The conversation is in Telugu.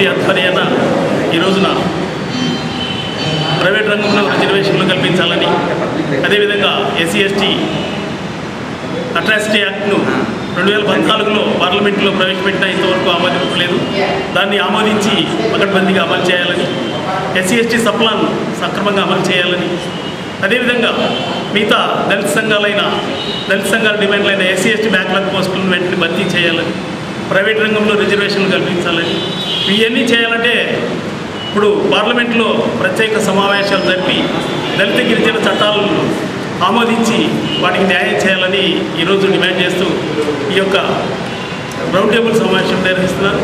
కమిటీ ఆధ్వర్యాన ఈ రోజున ప్రైవేట్ రంగంలో రిజర్వేషన్లు కల్పించాలని అదేవిధంగా ఎస్సీ ఎస్టీ అట్రాసిటీ యాక్ట్ను రెండు వేల పద్నాలుగులో పార్లమెంట్లో ప్రవేశపెట్టిన ఇంతవరకు ఆమోదించలేదు. దాన్ని ఆమోదించి పకడ్బందీగా అమలు చేయాలని ఎస్సీ ఎస్టీ సప్లాన్ సక్రమంగా అమలు చేయాలని అదేవిధంగా మిగతా దళిత సంఘాలైన దళిత సంఘాల డిమాండ్లైన ఎస్సీ ఎస్టీ బ్యాక్లాగ్ పోస్టులను వెంటనే భర్తీ చేయాలని ప్రైవేట్ రంగంలో రిజర్వేషన్లు కల్పించాలని ఇవన్నీ చేయాలంటే ఇప్పుడు పార్లమెంట్లో ప్రత్యేక సమావేశాలు జరిపి దళిత గిరిజన చట్టాలను ఆమోదించి వాటికి న్యాయం చేయాలని ఈరోజు డిమాండ్ చేస్తూ ఈ యొక్క రౌండ్ టేబుల్ సమావేశం నిర్వహిస్తున్నారు.